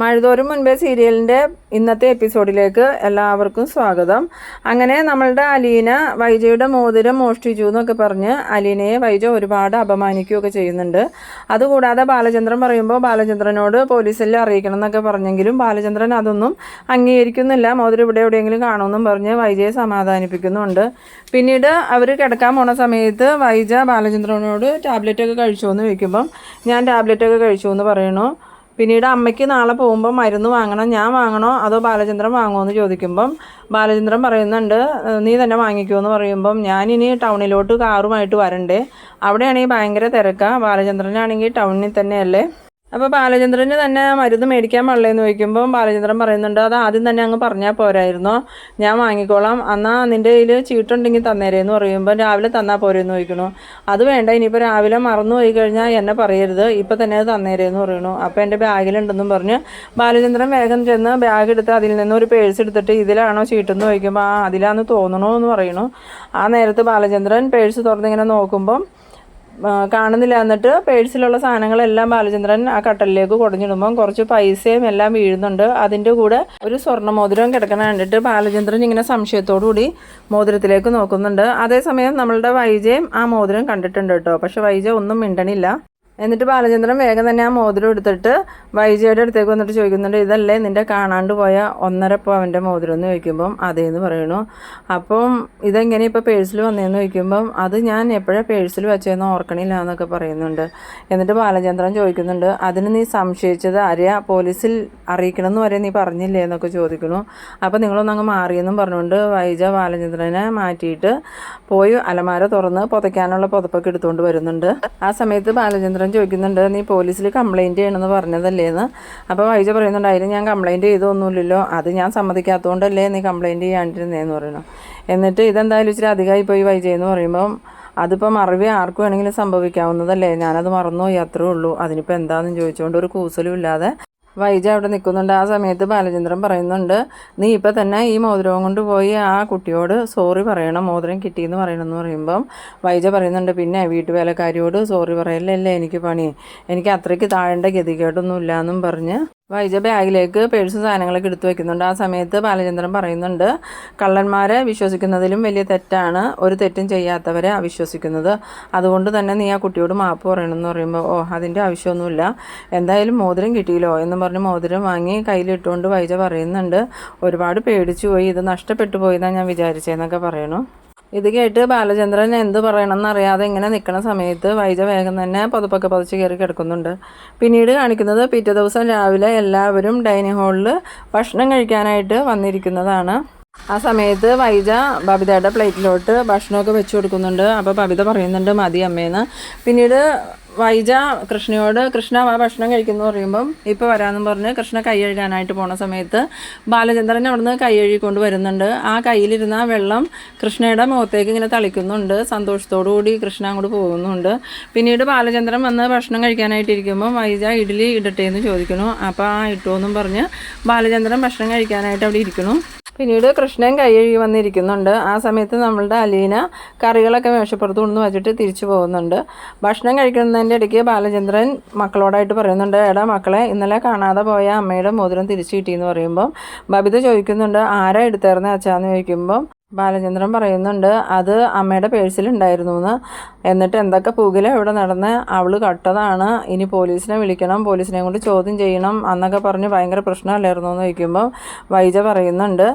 മഴുതോറും മുൻപേ സീരിയലിന്റെ ഇന്നത്തെ എപ്പിസോഡിലേക്ക് എല്ലാവർക്കും സ്വാഗതം. അങ്ങനെ നമ്മളുടെ അലീന വൈജയുടെ മോതിരം മോഷ്ടിച്ചു എന്നൊക്കെ പറഞ്ഞ് അലീനയെ വൈജ ഒരുപാട് അപമാനിക്കുകയൊക്കെ ചെയ്യുന്നുണ്ട്. അതുകൂടാതെ ബാലചന്ദ്രൻ പറയുമ്പോൾ ബാലചന്ദ്രനോട് പോലീസിൽ അറിയിക്കണം എന്നൊക്കെ പറഞ്ഞെങ്കിലും ബാലചന്ദ്രൻ അതൊന്നും അംഗീകരിക്കുന്നില്ല. മോതിരം ഇവിടെ എവിടെയെങ്കിലും കാണുമെന്നും പറഞ്ഞ് വൈജയെ സമാധാനിപ്പിക്കുന്നുണ്ട്. പിന്നീട് അവർ കിടക്കാൻ പോണ സമയത്ത് വൈജ ബാലചന്ദ്രനോട് ടാബ്ലറ്റൊക്കെ കഴിച്ചു എന്ന് ചോദിക്കുമ്പം ഞാൻ ടാബ്ലറ്റൊക്കെ കഴിച്ചു എന്ന് പറയണു പിന്നീട് അമ്മയ്ക്ക് നാളെ പോകുമ്പോൾ മരുന്ന് വാങ്ങണം ഞാൻ വാങ്ങണോ അതോ ബാലചന്ദ്രൻ വാങ്ങുമോ എന്ന് ചോദിക്കുമ്പം ബാലചന്ദ്രൻ പറയുന്നുണ്ട് നീ തന്നെ വാങ്ങിക്കുമോ എന്ന് പറയുമ്പം ഞാനിനി ടൗണിലോട്ട് കാറുമായിട്ട് വരണ്ടേ. അവിടെയാണെങ്കിൽ ഭയങ്കര തിരക്കാണ് ബാലചന്ദ്രനാണെങ്കിൽ ടൗണിൽ തന്നെയല്ലേ? അപ്പോൾ ബാലചന്ദ്രന് തന്നെ മരുന്ന് മേടിക്കാൻ പാടില്ലെന്ന് ചോദിക്കുമ്പോൾ ബാലചന്ദ്രൻ പറയുന്നുണ്ട് അത് ആദ്യം തന്നെ അങ്ങ് പറഞ്ഞാൽ പോരായിരുന്നോ. ഞാൻ വാങ്ങിക്കോളാം. എന്നാൽ നിന്റെ കയ്യിൽ ചീട്ടുണ്ടെങ്കിൽ തന്നേരേന്ന് പറയുമ്പോൾ രാവിലെ തന്നാൽ പോരെന്ന് ചോദിക്കണു. അത് വേണ്ട ഇനിയിപ്പോൾ രാവിലെ മറന്നു പോയി കഴിഞ്ഞാൽ എന്നെ പറയരുത്. ഇപ്പം തന്നെ അത് തന്നേരേന്ന് പറയണു. അപ്പോൾ എന്റെ ബാഗിലുണ്ടെന്നും പറഞ്ഞ് ബാലചന്ദ്രൻ വേഗം ചെന്ന് ബാഗ് എടുത്ത് അതിൽ നിന്ന് ഒരു പേഴ്സ് എടുത്തിട്ട് ഇതിലാണോ ചീട്ടെന്ന് ചോദിക്കുമ്പോൾ ആ അതിലാന്ന് തോന്നണോ എന്ന് പറയണു. ആ നേരത്ത് ബാലചന്ദ്രൻ പേഴ്സ് തുറന്നിങ്ങനെ നോക്കുമ്പം കാണുന്നില്ല. എന്നിട്ട് പേഴ്സിലുള്ള സാധനങ്ങളെല്ലാം ബാലചന്ദ്രൻ ആ കട്ടലിലേക്ക് കുടഞ്ഞിടുമ്പം കുറച്ച് പൈസയും എല്ലാം വീഴുന്നുണ്ട്. അതിന്റെ കൂടെ ഒരു സ്വർണ മോതിരം കിടക്കണ കണ്ടിട്ട് ബാലചന്ദ്രൻ ഇങ്ങനെ കൂടി മോതിരത്തിലേക്ക് നോക്കുന്നുണ്ട്. അതേസമയം നമ്മളുടെ വൈജയും ആ മോതിരം കണ്ടിട്ടുണ്ട് കേട്ടോ. പക്ഷെ വൈജ ഒന്നും മിണ്ടണില്ല. എന്നിട്ട് ബാലചന്ദ്രൻ വേഗം തന്നെ ആ മോതിരം എടുത്തിട്ട് വൈജയുടെ അടുത്തേക്ക് വന്നിട്ട് ചോദിക്കുന്നുണ്ട് ഇതല്ലേ നിന്റെ കാണാണ്ട് പോയ ഒന്നര പവന്റെ മോതിരം? എന്ന് ചോദിക്കുമ്പം അതേന്ന് പറയുന്നു. അപ്പം ഇതെങ്ങനെ ഇപ്പോൾ പേഴ്സിൽ വന്നതെന്ന് ചോദിക്കുമ്പം അത് ഞാൻ എപ്പോഴാണ് പേഴ്സിൽ വെച്ചതെന്ന് ഓർക്കണില്ല എന്നൊക്കെ പറയുന്നുണ്ട്. എന്നിട്ട് ബാലചന്ദ്രൻ ചോദിക്കുന്നുണ്ട് അതിന് നീ സംശയിച്ചത് ആരെയാ? പോലീസിൽ അറിയിക്കണമെന്ന് വരെ നീ പറഞ്ഞില്ലേ? എന്നൊക്കെ ചോദിക്കുന്നു. അപ്പോൾ നിങ്ങളൊന്നും അങ്ങ് മാറിയെന്നും പറഞ്ഞുകൊണ്ട് വൈജ ബാലചന്ദ്രനെ മാറ്റിയിട്ട് പോയി അലമാര തുറന്ന് പുതയ്ക്കാനുള്ള പുതപ്പൊക്കെ എടുത്തുകൊണ്ട് വരുന്നുണ്ട്. ആ സമയത്ത് ബാലചന്ദ്രൻ ചോദിക്കുന്നുണ്ട്. നീ പോലീസിൽ കംപ്ലൈന്റ് ചെയ്യണമെന്ന് പറഞ്ഞതല്ലേന്ന്. അപ്പോൾ വൈജ പറയുന്നുണ്ട് അതിന് ഞാൻ കംപ്ലൈന്റ് ചെയ്തൊന്നുമില്ലല്ലോ. അത് ഞാൻ സമ്മതിക്കാത്തതുകൊണ്ടല്ലേ നീ കംപ്ലൈന്റ് ചെയ്യാണ്ടിരുന്നേന്ന് പറയുന്നു. എന്നിട്ട് ഇതെന്തായാലും ഇച്ചിരി അധികമായി പോയി വൈജയെന്ന് പറയുമ്പം അതിപ്പോൾ മറവി ആർക്ക് വേണമെങ്കിലും സംഭവിക്കാവുന്നതല്ലേ? ഞാനത് മറന്നുപോയി അത്രേ ഉള്ളൂ. അതിനിപ്പോൾ എന്താണെന്ന് ചോദിച്ചുകൊണ്ട് ഒരു കൂസലും ഇല്ലാതെ വൈജ അവിടെ നിൽക്കുന്നുണ്ട്. ആ സമയത്ത് ബാലചന്ദ്രൻ പറയുന്നുണ്ട് നീ ഇപ്പം തന്നെ ഈ മോതിരവും കൊണ്ട് പോയി ആ കുട്ടിയോട് സോറി പറയണം. മോതിരം കിട്ടിയെന്ന് പറയണമെന്ന് പറയുമ്പം വൈജ പറയുന്നുണ്ട് പിന്നെ വീട്ടുവേലക്കാരിയോട് സോറി പറയലല്ലേ എനിക്ക് പണി? എനിക്ക് അത്രയ്ക്ക് താഴേണ്ട ഗതികേടൊന്നും ഇല്ലയെന്നും പറഞ്ഞ് വൈജ ബാഗിലേക്ക് പേഴ്സും സാധനങ്ങളൊക്കെ എടുത്തു വെക്കുന്നുണ്ട്. ആ സമയത്ത് ബാലചന്ദ്രൻ പറയുന്നുണ്ട് കള്ളന്മാരെ വിശ്വസിക്കുന്നതിലും വലിയ തെറ്റാണ്. ഒരു തെറ്റും ചെയ്യാത്തവരെ അവിശ്വസിക്കുന്നത്. അതുകൊണ്ട് തന്നെ നീ ആ കുട്ടിയോട് മാപ്പ് പറയണമെന്ന് പറയുമ്പോൾ ഓ അതിന്റെ ആവശ്യമൊന്നുമില്ല. എന്തായാലും മോതിരം കിട്ടിയില്ലോ എന്ന് പറഞ്ഞ് മോതിരം വാങ്ങി കയ്യിലിട്ടുകൊണ്ട് വൈജ പറയുന്നുണ്ട് ഒരുപാട് പേടിച്ചു പോയി ഇത് നഷ്ടപ്പെട്ടു പോയി എന്നാണ് ഞാൻ വിചാരിച്ചതെന്നൊക്കെ പറയണു. ഇത് കേട്ട് ബാലചന്ദ്രൻ എന്ത് പറയണമെന്ന് അറിയാതെ ഇങ്ങനെ നിൽക്കുന്ന സമയത്ത് വൈജ വേഗം തന്നെ പതുപ്പൊക്കെ പതിച്ച് കയറി കിടക്കുന്നുണ്ട്. പിന്നീട് കാണിക്കുന്നത് പിറ്റേ ദിവസം രാവിലെ എല്ലാവരും ഡൈനിങ് ഹാളിൽ ഭക്ഷണം കഴിക്കാനായിട്ട് വന്നിരിക്കുന്നതാണ്. ആ സമയത്ത് വൈജ ബബിതയുടെ പ്ലേറ്റിലോട്ട് ഭക്ഷണമൊക്കെ വെച്ച് കൊടുക്കുന്നുണ്ട്. അപ്പോൾ ബബിത പറയുന്നുണ്ട് മതി അമ്മേന്ന്. പിന്നീട് വൈജ കൃഷ്ണയോട് കൃഷ്ണ ആ ഭക്ഷണം കഴിക്കുന്നു പറയുമ്പം ഇപ്പോൾ വരാമെന്ന് പറഞ്ഞ് കൃഷ്ണ കൈ കഴുകാനായിട്ട് പോണ സമയത്ത് ബാലചന്ദ്രൻ അവിടുന്ന് കൈ കഴുകിക്കൊണ്ട് വരുന്നുണ്ട്. ആ കയ്യിലിരുന്ന വെള്ളം കൃഷ്ണയുടെ മുഖത്തേക്ക് ഇങ്ങനെ തളിക്കുന്നുണ്ട്. കൂടി കൃഷ്ണ അങ്ങോട്ട് പോകുന്നുണ്ട്. പിന്നീട് ബാലചന്ദ്രൻ വന്ന് ഭക്ഷണം കഴിക്കാനായിട്ടിരിക്കുമ്പം വൈജ ഇഡ്ഡലി ഇടട്ടെ എന്ന് ചോദിക്കുന്നു. അപ്പോൾ ആ ഇട്ടു എന്നും പറഞ്ഞ് ബാലചന്ദ്രൻ ഭക്ഷണം കഴിക്കാനായിട്ട് അവിടെ ഇരിക്കുന്നു. പിന്നീട് കൃഷ്ണൻ കൈ കഴുകി വന്നിരിക്കുന്നുണ്ട്. ആ സമയത്ത് നമ്മളുടെ അലീന കറികളൊക്കെ മേശപ്പുറത്ത് കൊണ്ടു വച്ചിട്ട് തിരിച്ചു പോകുന്നുണ്ട്. ഭക്ഷണം കഴിക്കുന്നതിന്റെ ഇടയ്ക്ക് ബാലചന്ദ്രൻ മക്കളോടായിട്ട് പറയുന്നുണ്ട് എടാ മക്കളെ ഇന്നലെ കാണാതെ പോയ അമ്മയുടെ മോതിരം തിരിച്ചു കിട്ടിയെന്ന് പറയുമ്പം ബബിത ചോദിക്കുന്നുണ്ട് ആരാ എടുത്തേർന്ന് അച്ഛാന്ന് ചോദിക്കുമ്പം ബാലചന്ദ്രൻ പറയുന്നുണ്ട് അത് അമ്മയുടെ പേഴ്സിലുണ്ടായിരുന്നു എന്ന് എന്നിട്ട് എന്തൊക്കെ പുകില ഇവിടെ നടന്ന് അവൾ കട്ടതാണ്. ഇനി പോലീസിനെ വിളിക്കണം പോലീസിനെ കൊണ്ട് ചോദ്യം ചെയ്യണം എന്നൊക്കെ പറഞ്ഞ് ഭയങ്കര പ്രശ്നമല്ലായിരുന്നു എന്ന് ചോദിക്കുമ്പോൾ വൈജ പറയുന്നുണ്ട്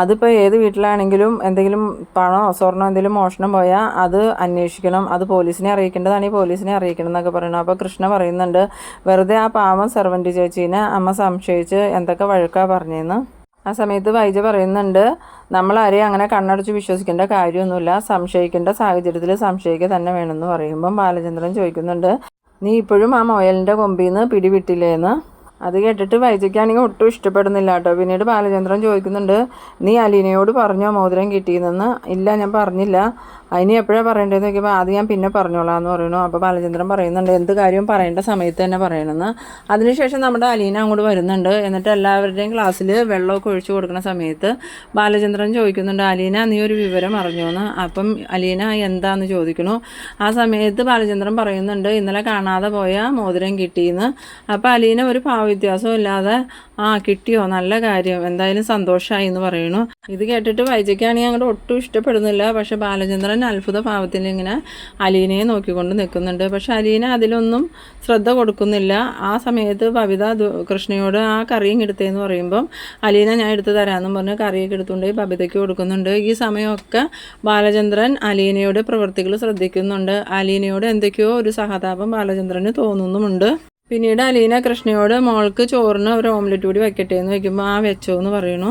അതിപ്പോൾ ഏത് വീട്ടിലാണെങ്കിലും എന്തെങ്കിലും പണോ സ്വർണമോ എന്തെങ്കിലും മോഷണം പോയാൽ അത് അന്വേഷിക്കണം. അത് പോലീസിനെ അറിയിക്കേണ്ടതാണ് ഈ പോലീസിനെ അറിയിക്കണം എന്നൊക്കെ പറയുന്നു. അപ്പോൾ കൃഷ്ണ പറയുന്നുണ്ട് വെറുതെ ആ പാവം സെർവന്റ് ചേച്ചീനെ അമ്മ സംശയിച്ച് എന്തൊക്കെ വഴക്കാണ് പറഞ്ഞതെന്ന് ആ സമയത്ത് വൈജ പറയുന്നുണ്ട് നമ്മൾ ആരെയും അങ്ങനെ കണ്ണടച്ച് വിശ്വസിക്കേണ്ട കാര്യമൊന്നുമില്ല. സംശയിക്കേണ്ട സാഹചര്യത്തിൽ സംശയിക്കുക തന്നെ വേണമെന്ന് പറയുമ്പം ബാലചന്ദ്രൻ ചോദിക്കുന്നുണ്ട് നീ ഇപ്പോഴും ആ മുയലിന്റെ കൊമ്പിൽ നിന്ന് പിടിവിട്ടില്ലേന്ന്? അത് കേട്ടിട്ട് വൈജയ്ക്കാണെങ്കിൽ ഒട്ടും ഇഷ്ടപ്പെടുന്നില്ല കേട്ടോ. പിന്നീട് ബാലചന്ദ്രൻ ചോദിക്കുന്നുണ്ട് നീ അലീനയോട് പറഞ്ഞോ? മോതിരം കിട്ടിയെന്ന് ഇല്ല ഞാൻ പറഞ്ഞില്ല. അതിന് എപ്പോഴാണ് പറയേണ്ടതെന്ന് ചോദിക്കുമ്പോൾ ആദ്യം ഞാൻ പിന്നെ പറഞ്ഞോളാം എന്ന് പറയുന്നു. അപ്പോൾ ബാലചന്ദ്രൻ പറയുന്നുണ്ട് എന്ത് കാര്യവും പറയേണ്ട സമയത്ത് തന്നെ പറയണമെന്ന്. അതിനുശേഷം നമ്മുടെ അലീന അങ്ങോട്ട് വരുന്നുണ്ട്. എന്നിട്ട് എല്ലാവരുടെയും ക്ലാസ്സിൽ വെള്ളമൊക്കെ ഒഴിച്ചു കൊടുക്കുന്ന സമയത്ത് ബാലചന്ദ്രൻ ചോദിക്കുന്നുണ്ട് അലീന നീ ഒരു വിവരം അറിഞ്ഞോന്ന്? അപ്പം അലീന എന്താന്ന് ചോദിക്കണു? ആ സമയത്ത് ബാലചന്ദ്രൻ പറയുന്നുണ്ട് ഇന്നലെ കാണാതെ പോയ മോതിരം കിട്ടിയെന്ന്. അപ്പോൾ അലീന ഒരു ഭാവ വ്യത്യാസവും ഇല്ലാതെ ആ കിട്ടിയോ? നല്ല കാര്യം. എന്തായാലും സന്തോഷമായി എന്ന് പറയുന്നു. ഇത് കേട്ടിട്ട് വൈജയ്ക്കാണെങ്കിൽ അങ്ങോട്ട് ഒട്ടും ഇഷ്ടപ്പെടുന്നില്ല. പക്ഷേ ബാലചന്ദ്രൻ അത്ഭുത ഭാവത്തിൽ ഇങ്ങനെ അലീനയെ നോക്കിക്കൊണ്ട് നിൽക്കുന്നുണ്ട്. പക്ഷേ അലീന അതിലൊന്നും ശ്രദ്ധ കൊടുക്കുന്നില്ല. ആ സമയത്ത് ബബിത കൃഷ്ണയോട് ആ കറിയും എടുത്തേന്ന് പറയുമ്പം അലീന ഞാൻ എടുത്ത് തരാമെന്നും പറഞ്ഞ് കറിയൊക്കെ എടുത്തുകൊണ്ട് ഭവിതയ്ക്ക് കൊടുക്കുന്നുണ്ട്. ഈ സമയമൊക്കെ ബാലചന്ദ്രൻ അലീനയുടെ പ്രവൃത്തികൾ ശ്രദ്ധിക്കുന്നുണ്ട്. അലീനയോട് എന്തൊക്കെയോ ഒരു സഹതാപം ബാലചന്ദ്രന് തോന്നുന്നുമുണ്ട്. പിന്നീട് അലീന കൃഷ്ണയോട് മോൾക്ക് ചോറിന് ഒരു ഓംലെറ്റ് കൂടി വെക്കട്ടെ എന്ന് വയ്ക്കുമ്പോൾ ആ വെച്ചോ എന്ന് പറയണു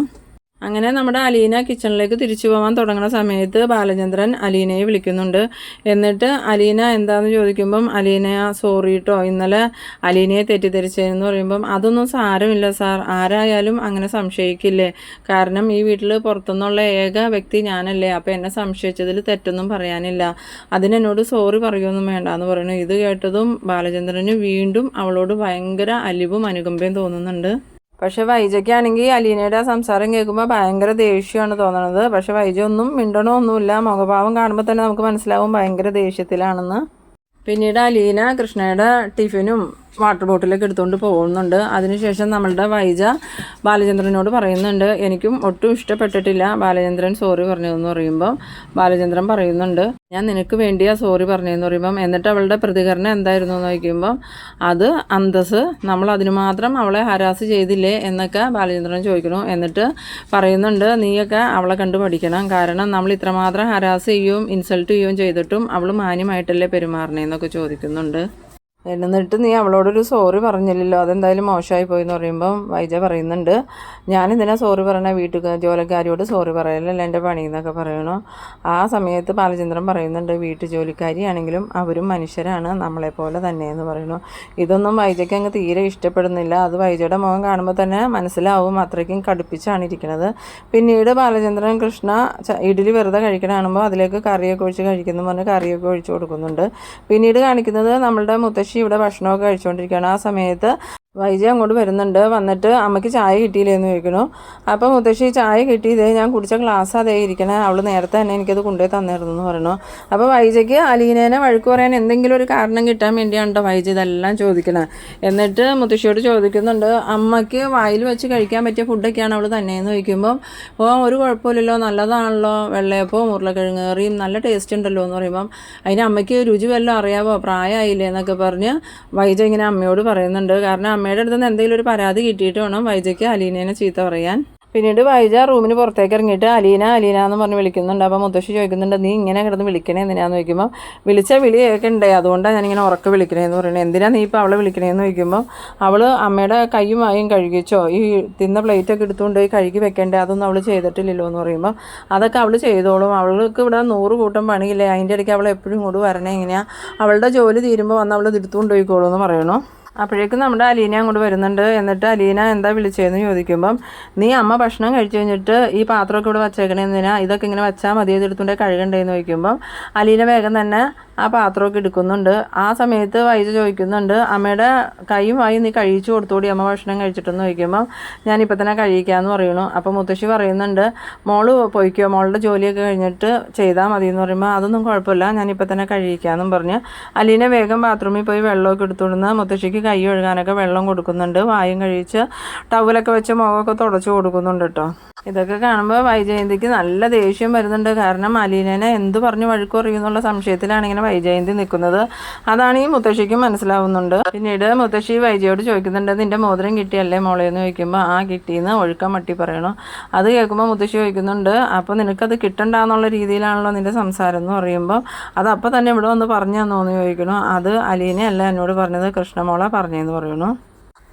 അങ്ങനെ നമ്മുടെ അലീന കിച്ചണിലേക്ക് തിരിച്ചു പോകാൻ തുടങ്ങുന്ന സമയത്ത് ബാലചന്ദ്രൻ അലീനയെ വിളിക്കുന്നുണ്ട്. എന്നിട്ട് അലീന എന്താണെന്ന് ചോദിക്കുമ്പം അലീന സോറി കേട്ടോ ഇന്നലെ അലീനയെ തെറ്റിദ്ധരിച്ചതെന്ന് പറയുമ്പം അതൊന്നും സാരമില്ല സാർ. ആരായാലും അങ്ങനെ സംശയിക്കില്ലേ? കാരണം ഈ വീട്ടിൽ പുറത്തുനിന്നുള്ള ഏക വ്യക്തി ഞാനല്ലേ. അപ്പോൾ എന്നെ സംശയിച്ചതിൽ തെറ്റൊന്നും പറയാനില്ല. അതിനെന്നോട് സോറി പറയുമൊന്നും വേണ്ട എന്ന് പറയുന്നു. ഇത് കേട്ടതും ബാലചന്ദ്രന് വീണ്ടും അവളോട് ഭയങ്കര അലിവും അനുകമ്പയും തോന്നുന്നുണ്ട്. പക്ഷെ വൈജയ്ക്കാണെങ്കിൽ അലീനയുടെ സംസാരം കേൾക്കുമ്പോൾ ഭയങ്കര ദേഷ്യമാണ് തോന്നണത്. പക്ഷെ വൈജ ഒന്നും മിണ്ടണമൊന്നുമില്ല. മുഖഭാവം കാണുമ്പോൾ തന്നെ നമുക്ക് മനസ്സിലാവും ഭയങ്കര ദേഷ്യത്തിലാണെന്ന്. പിന്നീട് അലീന കൃഷ്ണയുടെ ടിഫിനും വാട്ടർ ബോട്ടിലൊക്കെ എടുത്തുകൊണ്ട് പോകുന്നുണ്ട്. അതിനുശേഷം നമ്മളുടെ വൈജ ബാലചന്ദ്രനോട് പറയുന്നുണ്ട് എനിക്കും ഒട്ടും ഇഷ്ടപ്പെട്ടിട്ടില്ല. ബാലചന്ദ്രൻ സോറി പറഞ്ഞതെന്ന് പറയുമ്പോൾ ബാലചന്ദ്രൻ പറയുന്നുണ്ട് ഞാൻ നിനക്ക് വേണ്ടിയാ സോറി പറഞ്ഞതെന്ന് പറയുമ്പം എന്നിട്ട് അവളുടെ പ്രതികരണം എന്തായിരുന്നു എന്ന് ചോദിക്കുമ്പം അത് അന്തസ് നമ്മൾ അതിന് മാത്രം അവളെ ഹരാസ് ചെയ്തില്ലേ എന്നൊക്കെ ബാലചന്ദ്രൻ ചോദിക്കുന്നു. എന്നിട്ട് പറയുന്നുണ്ട് നീയൊക്കെ അവളെ കണ്ടു പഠിക്കണം. കാരണം നമ്മൾ ഇത്രമാത്രം ഹരാസ് ചെയ്യുകയും ഇൻസൾട്ട് ചെയ്യുകയും ചെയ്തിട്ടും അവൾ മാന്യമായിട്ടല്ലേ പെരുമാറണേ എന്നൊക്കെ ചോദിക്കുന്നുണ്ട്. എന്നിട്ട് നീ അവളോടൊരു സോറി പറഞ്ഞില്ലല്ലോ. അതെന്തായാലും മോശമായി പോയി എന്ന് പറയുമ്പം വൈജ പറയുന്നുണ്ട്. ഞാൻ ഇതിനെ സോറി പറയണ വീട്ടുക ജോലിക്കാരിയോട് സോറി പറയലല്ല എന്റെ പണി എന്നൊക്കെ പറയണു. ആ സമയത്ത് ബാലചന്ദ്രൻ പറയുന്നുണ്ട് വീട്ടു ജോലിക്കാരിയാണെങ്കിലും അവരും മനുഷ്യരാണ് നമ്മളെപ്പോലെ തന്നെയെന്ന് പറയുന്നു ഇതൊന്നും വൈജയ്ക്ക് അങ്ങ് തീരെ ഇഷ്ടപ്പെടുന്നില്ല. അത് വൈജയുടെ മുഖം കാണുമ്പോൾ തന്നെ മനസ്സിലാവും അത്രയ്ക്കും കടുപ്പിച്ചാണ് ഇരിക്കുന്നത് പിന്നീട് ബാലചന്ദ്രൻ കൃഷ്ണ ഇഡ്ഡലി വെറുതെ കഴിക്കണ കാണുമ്പോൾ അതിലേക്ക് കറിയൊക്കെ ഒഴിച്ച് കഴിക്കുന്നു പറഞ്ഞ് കറിയൊക്കെ ഒഴിച്ച് കൊടുക്കുന്നുണ്ട്. പിന്നീട് കാണിക്കുന്നത് നമ്മളുടെ മുത്തശ്ശി ഇവിടെ ഭക്ഷണമൊക്കെ കഴിച്ചുകൊണ്ടിരിക്കുകയാണ് ആ സമയത്ത് വൈജ അങ്ങോട്ട് വരുന്നുണ്ട്. വന്നിട്ട് അമ്മയ്ക്ക് ചായ കിട്ടിയില്ലെന്ന് ചോദിക്കണു അപ്പോൾ മുത്തശ്ശി ചായ കിട്ടിയതേ ഞാൻ കുടിച്ച ഗ്ലാസ് അതേ ഇരിക്കണേ. അവൾ നേരത്തെ തന്നെ എനിക്കത് കൊണ്ടുപോയി തന്നിരുന്നു എന്ന് പറഞ്ഞു. അപ്പോൾ വൈജയ്ക്ക് അലീനേനെ വഴക്ക് പറയാൻ എന്തെങ്കിലും ഒരു കാരണം കിട്ടാൻ വേണ്ടിയാണ് കേട്ടോ വൈജി ഇതെല്ലാം ചോദിക്കണേ? എന്നിട്ട് മുത്തശ്ശിയോട് ചോദിക്കുന്നുണ്ട് അമ്മയ്ക്ക് വായിൽ വെച്ച് കഴിക്കാൻ പറ്റിയ ഫുഡൊക്കെയാണ് അവൾ തന്നെയെന്ന് ചോദിക്കുമ്പോൾ ഓ ഒരു കുഴപ്പമില്ലല്ലോ. നല്ലതാണല്ലോ. വെള്ളയപ്പവും ഉരുളക്കിഴങ്ങ് കറിയും നല്ല ടേസ്റ്റ് ഉണ്ടല്ലോ. എന്ന് പറയുമ്പം അതിന് അമ്മയ്ക്ക് രുചി വല്ലതും അറിയാവോ? പ്രായമായില്ലേ എന്നൊക്കെ പറഞ്ഞ് വൈജ ഇങ്ങനെ അമ്മയോട് പറയുന്നുണ്ട്. കാരണം അമ്മയുടെ അടുത്ത് നിന്ന് എന്തെങ്കിലും ഒരു പരാതി കിട്ടിയിട്ട് വേണം വൈജയ്ക്ക് അലീനേനെ ചീത്ത പറയാൻ. പിന്നീട് വൈജ റൂമിന് പുറത്തേക്ക് ഇറങ്ങിയിട്ട് അലീന അലീന എന്ന് പറഞ്ഞ് വിളിക്കുന്നുണ്ട്. അപ്പോൾ മുത്തശ്ശി ചോദിക്കുന്നുണ്ട് നീ ഇങ്ങനെ കിടന്ന് വിളിക്കണേ എന്തിനാന്ന്? ചോദിക്കുമ്പോൾ വിളിച്ച വിളി കേൾക്കണ്ടേ അതുകൊണ്ടാണ് ഞാനിങ്ങനെ ഉറക്കെ വിളിക്കണേന്ന് പറയുന്നത് എന്തിനാണ് നീ ഇപ്പോൾ അവളെ വിളിക്കണേന്ന്? ചോദിക്കുമ്പോൾ അവൾ അമ്മയുടെ കൈയും ആയും കഴുകിച്ചോ? ഈ തിന്ന പ്ലേറ്റൊക്കെ എടുത്തുകൊണ്ട് പോയി കഴുകി വെക്കേണ്ടേ? അതൊന്നും അവൾ ചെയ്തിട്ടില്ലല്ലോ? എന്ന് പറയുമ്പോൾ അതൊക്കെ അവൾ ചെയ്തോളും. അവൾക്ക് ഇവിടെ നൂറ് കൂട്ടം പണിയില്ലേ. അതിന്റെ ഇടയ്ക്ക് അവൾ എപ്പോഴും ഇങ്ങോട്ട് വരണേ എങ്ങനെയാണ് അവളുടെ ജോലി തീരുമ്പോൾ വന്ന് അവൾ ഇതെടുത്തുകൊണ്ട് പോയിക്കോളൂ എന്ന് പറയണു. അപ്പോഴേക്കും നമ്മുടെ അലീന അങ്ങോട്ട് വരുന്നുണ്ട്. എന്നിട്ട് അലീന എന്താ വിളിച്ചതെന്ന് ചോദിക്കുമ്പം നീ അമ്മ ഭക്ഷണം കഴിച്ചു കഴിഞ്ഞിട്ട് ഈ പാത്രമൊക്കെ ഇവിടെ വച്ചേക്കണേ എന്തിനാ? ഇതൊക്കെ ഇങ്ങനെ വെച്ചാൽ മതി ഇത് എടുത്തുകൊണ്ട് കഴുകണ്ടേന്ന് ചോദിക്കുമ്പം അലീന വേഗം തന്നെ ആ പാത്രമൊക്കെ എടുക്കുന്നുണ്ട്. ആ സമയത്ത് വൈദ്യ ചോദിക്കുന്നുണ്ട് അമ്മയുടെ കൈയും വായി നീ കഴിച്ചു കൊടുത്തോടി അമ്മ ഭക്ഷണം കഴിച്ചിട്ടെന്ന് ചോദിക്കുമ്പം ഞാനിപ്പോൾ തന്നെ കഴിക്കാമെന്ന് പറയണു അപ്പോൾ മുത്തശ്ശി പറയുന്നുണ്ട് മോൾ പോയിക്കോ മോളുടെ ജോലിയൊക്കെ കഴിഞ്ഞിട്ട് ചെയ്താൽ മതി എന്ന് പറയുമ്പോൾ അതൊന്നും കുഴപ്പമില്ല ഞാനിപ്പോൾ തന്നെ കഴിക്കാമെന്നും പറഞ്ഞ് അലീനെ വേഗം ബാത്റൂമിൽ പോയി വെള്ളമൊക്കെ എടുത്തുകൊടുന്ന് മുത്തശ്ശിക്ക് കൈ ഒഴുകാനൊക്കെ വെള്ളം കൊടുക്കുന്നുണ്ട്. വായും കഴിച്ച് ടവലൊക്കെ വെച്ച് മുഖമൊക്കെ തുടച്ച് കൊടുക്കുന്നുണ്ട് കേട്ടോ ഇതൊക്കെ കാണുമ്പോൾ വൈജയന്തിക്ക് നല്ല ദേഷ്യം വരുന്നുണ്ട്. കാരണം അലീനനെ എന്ത് പറഞ്ഞ് വഴുക്ക് അറിയുന്നുള്ള സംശയത്തിലാണ് ഇങ്ങനെ വൈജയന്തി നിൽക്കുന്നത്? അതാണ് ഈ മുത്തശ്ശിക്ക് മനസ്സിലാവുന്നുണ്ട്. പിന്നീട് മുത്തശ്ശി വൈജയോട് ചോദിക്കുന്നുണ്ട് നിന്റെ മോതിരം കിട്ടിയല്ലേ മോളെ? എന്ന് ചോദിക്കുമ്പോൾ ആ കിട്ടിയെന്ന് ഒഴുക്കം മട്ടി പറയണു. അത് കേൾക്കുമ്പോൾ മുത്തശ്ശി ചോദിക്കുന്നുണ്ട് അപ്പോൾ നിനക്കത് കിട്ടണ്ടെന്നുള്ള രീതിയിലാണല്ലോ നിന്റെ സംസാരം? എന്ന് പറയുമ്പോൾ അത് അപ്പോൾ തന്നെ ഇവിടെ വന്ന് പറഞ്ഞു തന്നോന്ന് ചോദിക്കണു അത് അലീനയല്ല എന്നോട് പറഞ്ഞത് കൃഷ്ണമോള പറഞ്ഞതെന്ന് പറയണു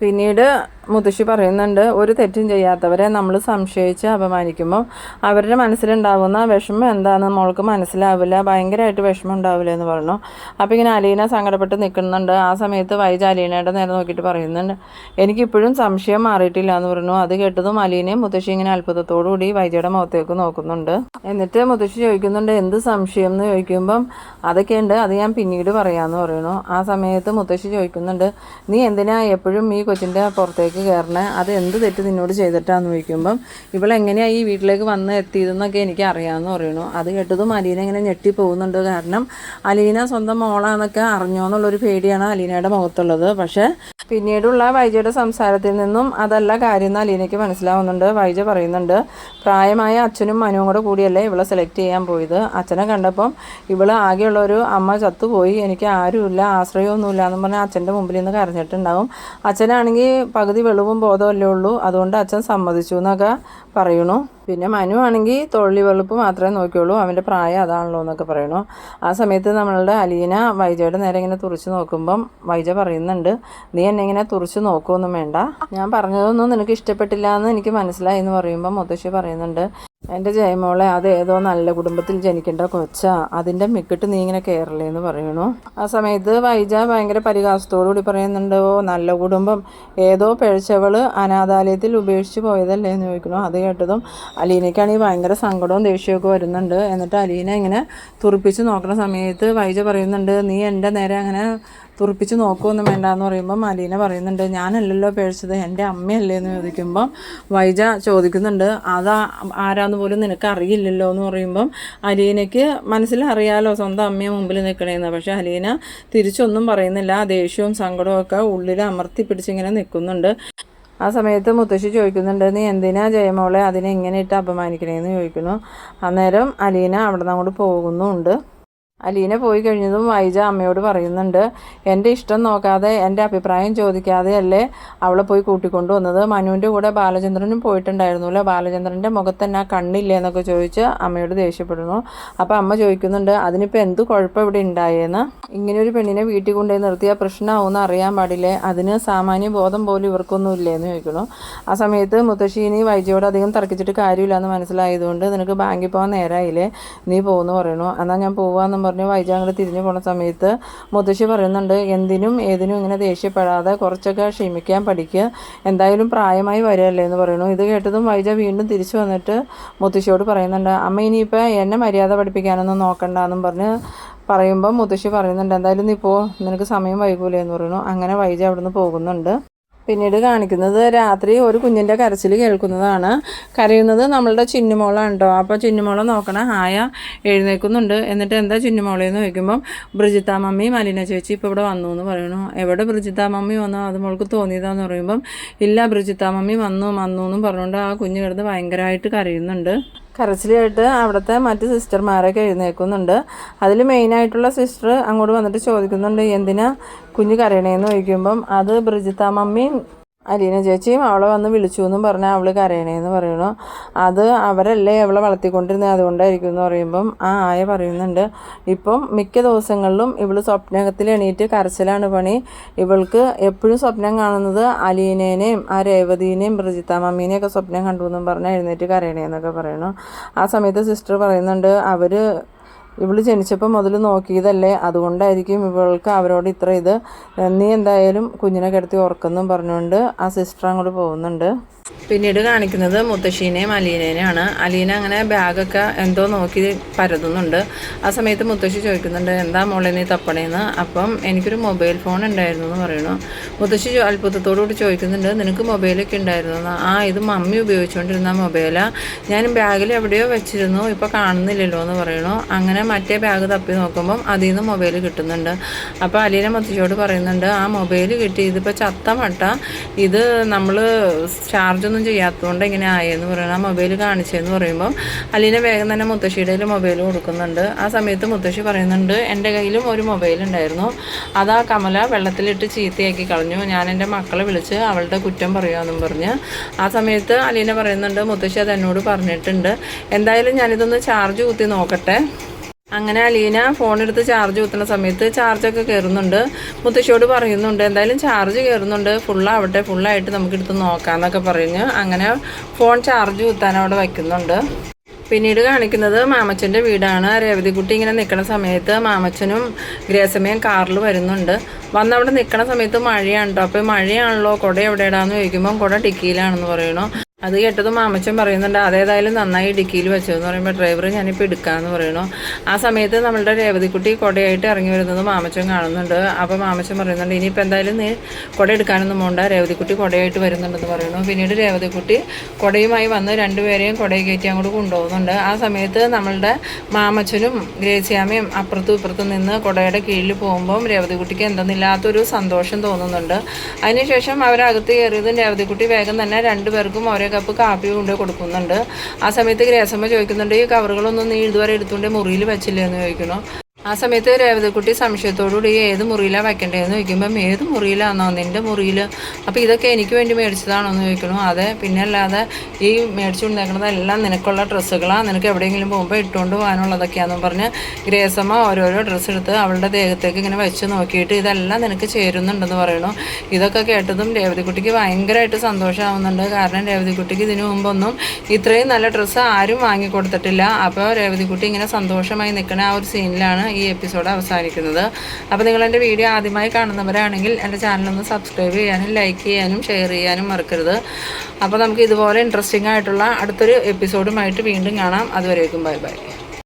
പിന്നീട് മുത്തശ്ശി പറയുന്നുണ്ട് ഒരു തെറ്റും ചെയ്യാത്തവരെ നമ്മൾ സംശയിച്ച് അപമാനിക്കുമ്പോൾ അവരുടെ മനസ്സിലുണ്ടാകുന്ന വിഷമം എന്താണെന്ന് മോൾക്ക് മനസ്സിലാവില്ല ഭയങ്കരമായിട്ട് വിഷമം ഉണ്ടാവില്ല എന്ന് പറഞ്ഞു. അപ്പോൾ ഇങ്ങനെ അലീന സങ്കടപ്പെട്ട് നിൽക്കുന്നുണ്ട്. ആ സമയത്ത് വൈജ അലീനയുടെ നേരെ നോക്കിയിട്ട് പറയുന്നുണ്ട് എനിക്കിപ്പോഴും സംശയം മാറിയിട്ടില്ല എന്ന് പറഞ്ഞു. അത് കേട്ടതും അലീനയും മുത്തശ്ശി ഇങ്ങനെ അത്ഭുതത്തോടു കൂടി വൈജയുടെ മുഖത്തേക്ക് നോക്കുന്നുണ്ട്. എന്നിട്ട് മുത്തശ്ശി ചോദിക്കുന്നുണ്ട് എന്ത് സംശയം? എന്ന് ചോദിക്കുമ്പം അതൊക്കെയുണ്ട് അത് ഞാൻ പിന്നീട് പറയാമെന്ന് പറയുന്നു. ആ സമയത്ത് മുത്തശ്ശി ചോദിക്കുന്നുണ്ട് നീ എന്തിനാ എപ്പോഴും ഈ കൊച്ചിന്റെ പുറത്തേക്ക് വീട്ടിലേക്ക് കയറണേ അത് എന്ത് തെറ്റ് നിന്നോട് ചെയ്തിട്ടാന്ന് ചോദിക്കുമ്പം ഇവളെങ്ങനെയാണ് ഈ വീട്ടിലേക്ക് വന്ന് എത്തിയതെന്നൊക്കെ എനിക്ക് അറിയാമെന്ന് പറയുന്നു. അത് കേട്ടതും അലീന ഇങ്ങനെ ഞെട്ടി പോകുന്നുണ്ട് കാരണം അലീന സ്വന്തം മോളാന്നൊക്കെ അറിഞ്ഞോ എന്നുള്ളൊരു പേടിയാണ് അലീനയുടെ മുഖത്തുള്ളത്. പക്ഷേ പിന്നീടുള്ള വൈജയുടെ സംസാരത്തിൽ നിന്നും അതല്ല കാര്യം എന്ന് അലീനയ്ക്ക് മനസ്സിലാവുന്നുണ്ട്. വൈജ പറയുന്നുണ്ട് പ്രായമായ അച്ഛനും മനുവും കൂടെ കൂടിയല്ലേ ഇവളെ സെലക്ട് ചെയ്യാൻ പോയത്? അച്ഛനെ കണ്ടപ്പം ഇവൾ ആകെയുള്ള ഒരു അമ്മ ചത്തുപോയി എനിക്ക് ആരുമില്ല ആശ്രയമൊന്നുമില്ല എന്ന് പറഞ്ഞാൽ അച്ഛന്റെ മുമ്പിൽ നിന്ന് കരഞ്ഞിട്ടുണ്ടാവും. അച്ഛനാണെങ്കിൽ പകുതി വെളിവും ബോധമല്ലേ ഉള്ളൂ അതുകൊണ്ട് അച്ഛൻ സമ്മതിച്ചു എന്നൊക്കെ പറയണു പിന്നെ മനു ആണെങ്കിൽ തൊള്ളി വെളുപ്പ് മാത്രമേ നോക്കിയുള്ളൂ. അവന്റെ പ്രായം അതാണല്ലോ എന്നൊക്കെ പറയണു. ആ സമയത്ത് നമ്മളുടെ അലീന വൈജയുടെ നേരെ ഇങ്ങനെ തുറച്ച് നോക്കുമ്പം വൈജ പറയുന്നുണ്ട് നീ എന്നെ ഇങ്ങനെ തുറച്ച് നോക്കുമൊന്നും വേണ്ട. ഞാൻ പറഞ്ഞതൊന്നും നിനക്ക് ഇഷ്ടപ്പെട്ടില്ല എന്ന് എനിക്ക് മനസ്സിലായി എന്ന് പറയുമ്പോൾ മുത്തശ്ശി പറയുന്നുണ്ട് എന്റെ ജയമോളെ അത് ഏതോ നല്ല കുടുംബത്തിൽ ജനിക്കേണ്ട കൊച്ചാ. അതിന്റെ മിക്കിട്ട് നീ ഇങ്ങനെ കയറില്ലേ എന്ന് പറയണു. ആ സമയത്ത് വൈജ ഭയങ്കര പരിഹാസത്തോടുകൂടി പറയുന്നുണ്ട് ഓ നല്ല കുടുംബം. ഏതോ പിഴച്ചവൾ അനാഥാലയത്തിൽ ഉപേക്ഷിച്ച് പോയതല്ലേ? എന്ന് ചോദിക്കണു അത് കേട്ടതും അലീനയ്ക്കാണെങ്കിൽ ഭയങ്കര സങ്കടവും ദേഷ്യമൊക്കെ വരുന്നുണ്ട്. എന്നിട്ട് അലീന ഇങ്ങനെ തുറപ്പിച്ച് നോക്കുന്ന സമയത്ത് വൈജ പറയുന്നുണ്ട് നീ എന്റെ നേരെ അങ്ങനെ തുറപ്പിച്ച് നോക്കുമൊന്നും വേണ്ട എന്ന് പറയുമ്പോൾ മലീന പറയുന്നുണ്ട് ഞാനല്ലല്ലോ പേഴിച്ചത് എന്റെ അമ്മയല്ലേ? എന്ന് ചോദിക്കുമ്പോൾ വൈജ ചോദിക്കുന്നുണ്ട് അതാ ആരാന്ന് പോലും നിനക്ക് അറിയില്ലല്ലോ? എന്ന് പറയുമ്പം അലീനയ്ക്ക് മനസ്സിലറിയാലോ സ്വന്തം അമ്മയെ മുമ്പിൽ നിൽക്കണേന്ന് പക്ഷേ അലീന തിരിച്ചൊന്നും പറയുന്നില്ല ദേഷ്യവും സങ്കടവും ഒക്കെ ഉള്ളിൽ അമർത്തി പിടിച്ചിങ്ങനെ നിൽക്കുന്നുണ്ട് ആ സമയത്ത് മുത്തശ്ശി ചോദിക്കുന്നുണ്ട് നീ എന്തിനാ ജയമോളെ അതിനെ ഇങ്ങനെ ഇട്ട് അപമാനിക്കണേന്ന്? ചോദിക്കുന്നു. അന്നേരം അലീന അവിടെ നിന്ന് അങ്ങോട്ട് പോകുന്നുമുണ്ട് അലീന പോയി കഴിഞ്ഞതും വൈജ അമ്മയോട് പറയുന്നുണ്ട് എന്റെ ഇഷ്ടം നോക്കാതെ എന്റെ അഭിപ്രായം ചോദിക്കാതെ അല്ലേ അവളെ പോയി കൂട്ടിക്കൊണ്ടു വന്നത്? മനുവിന്റെ കൂടെ ബാലചന്ദ്രനും പോയിട്ടുണ്ടായിരുന്നല്ലോ? ബാലചന്ദ്രന്റെ മുഖത്ത് തന്നെ ആ കണ്ണില്ലേ എന്നൊക്കെ ചോദിച്ച് അമ്മയോട് ദേഷ്യപ്പെടുന്നു. അപ്പോൾ അമ്മ ചോദിക്കുന്നുണ്ട് അതിനിപ്പോൾ എന്ത് കുഴപ്പം ഇവിടെ ഉണ്ടായേന്ന്? ഇങ്ങനെ ഒരു പെണ്ണിനെ വീട്ടിൽ കൊണ്ടുപോയി നിർത്തിയാൽ പ്രശ്നമാവുമെന്ന് അറിയാൻ പാടില്ലേ? അതിന് സാമാന്യ ബോധം പോലും ഇവർക്കൊന്നും ഇല്ലേന്ന് ചോദിക്കുന്നു. ആ സമയത്ത് മുത്തശ്ശീനി വൈജയോട് അധികം തർക്കിച്ചിട്ട് കാര്യമില്ല എന്ന് മനസ്സിലായതുകൊണ്ട് നിനക്ക് ബാങ്കിൽ പോകാൻ നേരമായില്ലേ നീ പോകുന്നു പറയണു എന്നാൽ ഞാൻ പോവാന്നും പറഞ്ഞ് വൈജ അങ്ങോട്ട് തിരിഞ്ഞു പോണ സമയത്ത് മുത്തശ്ശി പറയുന്നുണ്ട് എന്തിനും ഏതിനും ഇങ്ങനെ ദേഷ്യപ്പെടാതെ കുറച്ചൊക്കെ ക്ഷമിക്കാൻ പഠിക്കുക എന്തായാലും പ്രായമായി വരികയല്ലേ എന്ന് പറയുന്നു. ഇത് കേട്ടതും വൈജ വീണ്ടും തിരിച്ചു വന്നിട്ട് മുത്തശ്ശിയോട് പറയുന്നുണ്ട് അമ്മ ഇനിയിപ്പോൾ എന്നെ മര്യാദ പഠിപ്പിക്കാനൊന്നും നോക്കണ്ട എന്നും പറഞ്ഞ് പറയുമ്പോൾ മുത്തശ്ശി പറയുന്നുണ്ട് എന്തായാലും നീ പോ നിനക്ക് സമയം വൈകൂലേ എന്ന് പറയുന്നു. അങ്ങനെ വൈജ അവിടുന്ന് പോകുന്നുണ്ട്. പിന്നീട് കാണിക്കുന്നത് രാത്രി ഒരു കുഞ്ഞിന്റെ കരച്ചിൽ കേൾക്കുന്നതാണ്. കരയുന്നത് നമ്മളുടെ ചിന്നുമോളാണ് കേട്ടോ അപ്പോൾ ചിന്നുമോളെ നോക്കണ. ഹായ എഴുന്നേൽക്കുന്നുണ്ട്. എന്നിട്ട് എന്താ ചിന്നുമോളെന്ന് ചോദിക്കുമ്പം ബ്രിജിത്ത മമ്മി മലിന ചേച്ചി ഇപ്പോൾ ഇവിടെ വന്നു എന്ന് പറയണു. എവിടെ ബ്രിജിത്ത മമ്മി വന്നു? അത് മോൾക്ക് തോന്നിയതാന്ന് പറയുമ്പം ഇല്ല ബ്രിജിത്ത മമ്മി വന്നു വന്നു എന്നും പറഞ്ഞുകൊണ്ട് ആ കുഞ്ഞ് കിടന്ന് ഭയങ്കരമായിട്ട് കരയുന്നുണ്ട്. കരച്ചിലായിട്ട് അവിടുത്തെ മറ്റ് സിസ്റ്റർമാരൊക്കെ എഴുന്നേൽക്കുന്നുണ്ട്. അതിൽ മെയിനായിട്ടുള്ള സിസ്റ്റർ അങ്ങോട്ട് വന്നിട്ട് ചോദിക്കുന്നുണ്ട് എന്തിനാ കുഞ്ഞ് കരയണേന്ന്? ചോദിക്കുമ്പം അത് ബ്രിജിത്ത മമ്മിയും അലീന ചേച്ചിയും അവളെ വന്ന് വിളിച്ചു എന്നും പറഞ്ഞാൽ അവൾ കരയണേന്ന് പറയണു അത് അവരല്ലേ അവളെ വളർത്തിക്കൊണ്ടിരുന്നത്? അതുകൊണ്ടായിരിക്കും എന്ന് പറയുമ്പം ആ ആയ പറയുന്നുണ്ട്. ഇപ്പം മിക്ക ദിവസങ്ങളിലും ഇവൾ സ്വപ്നത്തിൽ എണീറ്റ് കരച്ചിലാണ് പണി. ഇവൾക്ക് എപ്പോഴും സ്വപ്നം കാണുന്നത് അലീനേനെയും ആ രേവതീനെയും ബ്രജിത്ത മമ്മീനെയൊക്കെ സ്വപ്നം കണ്ടു എന്നും പറഞ്ഞാൽ എഴുന്നേറ്റ് കരയണേന്നൊക്കെ പറയണു ആ സമയത്ത് സിസ്റ്റർ പറയുന്നുണ്ട് അവർ ഇവൾ ജനിച്ചപ്പോൾ മുതൽ നോക്കിയതല്ലേ? അതുകൊണ്ടായിരിക്കും ഇവൾക്ക് അവരോട് ഇത്ര ഇത്. നീ എന്തായാലും കുഞ്ഞിനെ കിടത്തി ഉറക്കുന്നു പറഞ്ഞുകൊണ്ട് ആ സിസ്റ്റർ അങ്ങോട്ട് പോകുന്നുണ്ട്. പിന്നീട് കാണിക്കുന്നത് മുത്തശ്ശീനെയും അലീനേനെയാണ്. അലീന അങ്ങനെ ബാഗൊക്കെ എന്തോ നോക്കി പരതുന്നുണ്ട്. ആ സമയത്ത് മുത്തശ്ശി ചോദിക്കുന്നുണ്ട് എന്താ മോളെ നീ തപ്പണേന്ന്? അപ്പം എനിക്കൊരു മൊബൈൽ ഫോൺ ഉണ്ടായിരുന്നു എന്ന് പറയുന്നു. മുത്തശ്ശി അത്ഭുതത്തോടുകൂടി അത്ഭുതത്തോടു കൂടി ചോദിക്കുന്നുണ്ട് നിനക്ക് മൊബൈലൊക്കെ ഉണ്ടായിരുന്നു? ആ ഇത് മമ്മി ഉപയോഗിച്ചുകൊണ്ടിരുന്ന മൊബൈലാണ് ഞാൻ ബാഗിൽ എവിടെയോ വെച്ചിരുന്നു ഇപ്പോൾ കാണുന്നില്ലല്ലോ എന്ന് പറയുന്നു. അങ്ങനെ മറ്റേ ബാഗ് തപ്പി നോക്കുമ്പം അതിൽ നിന്ന് മൊബൈൽ കിട്ടുന്നുണ്ട്. അപ്പോൾ അലീന മുത്തശ്ശിയോട് പറയുന്നുണ്ട് ആ മൊബൈൽ കിട്ടി ഇതിപ്പോൾ ചത്തമട്ട ഇത് നമ്മൾ ചാർജൊന്നും ചെയ്യാത്തതുകൊണ്ട് ഇങ്ങനെ ആയെന്ന് പറയണം ആ മൊബൈൽ കാണിച്ചതെന്ന് പറയുമ്പോൾ അലീന വേഗം തന്നെ മുത്തശ്ശിയുടെ കയ്യിൽ മൊബൈൽ കൊടുക്കുന്നുണ്ട്. ആ സമയത്ത് മുത്തശ്ശി പറയുന്നുണ്ട് എന്റെ കയ്യിലും ഒരു മൊബൈൽ ഉണ്ടായിരുന്നു. അത് ആ കമല വെള്ളത്തിലിട്ട് ചീത്തയാക്കി കളഞ്ഞു. ഞാൻ എന്റെ മക്കളെ വിളിച്ച് അവളുടെ കുറ്റം പറയുമെന്നും പറഞ്ഞ് ആ സമയത്ത് അലീന പറയുന്നുണ്ട് മുത്തശ്ശി അത് എന്നോട് പറഞ്ഞിട്ടുണ്ട്. എന്തായാലും ഞാനിതൊന്ന് ചാർജ് കുത്തി നോക്കട്ടെ. അങ്ങനെ അലീന ഫോൺ എടുത്ത് ചാർജ് കുത്തുന്ന സമയത്ത് ചാർജൊക്കെ കയറുന്നുണ്ട് മുത്തശ്ശിയോട് പറയുന്നുണ്ട് എന്തായാലും ചാർജ് കയറുന്നുണ്ട് ഫുള്ളാവട്ടെ ഫുള്ളായിട്ട് നമുക്ക് എടുത്ത് നോക്കാമെന്നൊക്കെ പറഞ്ഞ് അങ്ങനെ ഫോൺ ചാർജ് കുത്താൻ അവിടെ വയ്ക്കുന്നുണ്ട്. പിന്നീട് കാണിക്കുന്നത് മാമച്ചന്റെ വീടാണ്. രേവതികുട്ടി ഇങ്ങനെ നിൽക്കുന്ന സമയത്ത് മാമച്ചനും ഗ്രേസമയും കാറിൽ വരുന്നുണ്ട്. വന്ന് അവിടെ നിൽക്കുന്ന സമയത്ത് മഴയാണ് കേട്ടോ അപ്പോൾ മഴയാണല്ലോ കുട എവിടെയാടാന്ന് ചോദിക്കുമ്പോൾ കുട ഡിക്കിയിലാണെന്ന് പറയണു. അത് കേട്ടതും മാമച്ചൻ പറയുന്നുണ്ട് അതേതായാലും നന്നായി ഇടുക്കിയിൽ വെച്ചതെന്ന് പറയുമ്പോൾ ഡ്രൈവർ ഞാനിപ്പോൾ എടുക്കാമെന്ന് പറയണു ആ സമയത്ത് നമ്മളുടെ രേവതിക്കുട്ടി കൊടയായിട്ട് ഇറങ്ങി വരുന്നത് മാമച്ചൻ കാണുന്നുണ്ട്. അപ്പോൾ മാമച്ചൻ പറയുന്നുണ്ട് ഇനിയിപ്പോൾ എന്തായാലും നീ കൊട എടുക്കാനൊന്നും പോണ്ട രേവതിക്കുട്ടി കൊടയായിട്ട് വരുന്നുണ്ടെന്ന് പറയുന്നു. പിന്നീട് രേവതിക്കുട്ടി കൊടയുമായി വന്ന് രണ്ടുപേരെയും കൊടയെ കയറ്റി അങ്ങോട്ട് കൊണ്ടുപോകുന്നുണ്ട്. ആ സമയത്ത് നമ്മളുടെ മാമച്ചനും ഗ്രേസിയാമയും അപ്പുറത്തും ഇപ്പുറത്തും നിന്ന് കൊടയുടെ കീഴിൽ പോകുമ്പം രേവതിക്കുട്ടിക്ക് എന്തെന്നില്ലാത്തൊരു സന്തോഷം തോന്നുന്നുണ്ട്. അതിനുശേഷം അവരകത്ത് കയറിയതും രേവതിക്കുട്ടി വേഗം തന്നെ രണ്ടുപേർക്കും ഓരോ കപ്പ് കാപ്പി കൊണ്ട് കൊടുക്കുന്നുണ്ട്. ആ സമയത്ത് ഗ്രേസമ്മ ചോദിക്കുന്നുണ്ട് ഈ കവറുകളൊന്നും നീ ഇതുവരെ എടുത്തുകൊണ്ട് മുറിയിൽ വെച്ചില്ലേ? എന്ന് ചോദിക്കുന്നു. ആ സമയത്ത് രേവതക്കുട്ടി സംശയത്തോടുകൂടി ഏത് മുറിയിലാണ് വെക്കേണ്ടതെന്ന് ചോദിക്കുമ്പം ഏത് മുറിയിലാണോ നിന്റെ മുറിയിൽ അപ്പോൾ ഇതൊക്കെ എനിക്ക് വേണ്ടി മേടിച്ചതാണോ എന്ന് ചോദിക്കണം. അതെ പിന്നെ അല്ലാതെ ഈ മേടിച്ചു എല്ലാം നിനക്കുള്ള ഡ്രസ്സുകളാണ് നിനക്ക് എവിടെയെങ്കിലും പോകുമ്പോൾ ഇട്ടുകൊണ്ട് പോകാനുള്ളതൊക്കെയാണെന്ന് പറഞ്ഞ് ഗ്രേസമ്മ ഓരോരോ ഡ്രസ്സ് എടുത്ത് അവളുടെ ദേഹത്തേക്ക് ഇങ്ങനെ വെച്ച് നോക്കിയിട്ട് ഇതെല്ലാം നിനക്ക് ചേരുന്നുണ്ടെന്ന് പറയണു. ഇതൊക്കെ കേട്ടതും രേവതിക്കുട്ടിക്ക് ഭയങ്കരമായിട്ട് സന്തോഷമാവുന്നുണ്ട് കാരണം രേവതിക്കുട്ടിക്ക് ഇതിനു മുമ്പൊന്നും ഇത്രയും നല്ല ഡ്രസ്സ് ആരും വാങ്ങിക്കൊടുത്തിട്ടില്ല. അപ്പോൾ രേവതിക്കുട്ടി ഇങ്ങനെ സന്തോഷമായി നിൽക്കുന്ന ആ ഒരു സീനിലാണ് ഈ എപ്പിസോഡ് അവസാനിക്കുന്നത്. അപ്പോൾ നിങ്ങൾ എന്റെ വീഡിയോ ആദ്യമായി കാണുന്നവരാണെങ്കിൽ എന്റെ ചാനലൊന്ന് സബ്സ്ക്രൈബ് ചെയ്യാനും ലൈക്ക് ചെയ്യാനും ഷെയർ ചെയ്യാനും മറക്കരുത്. അപ്പോൾ നമുക്ക് ഇതുപോലെ ഇൻട്രസ്റ്റിംഗ് ആയിട്ടുള്ള അടുത്തൊരു എപ്പിസോഡുമായിട്ട് വീണ്ടും കാണാം. അതുവരേക്കും ബൈ ബൈ.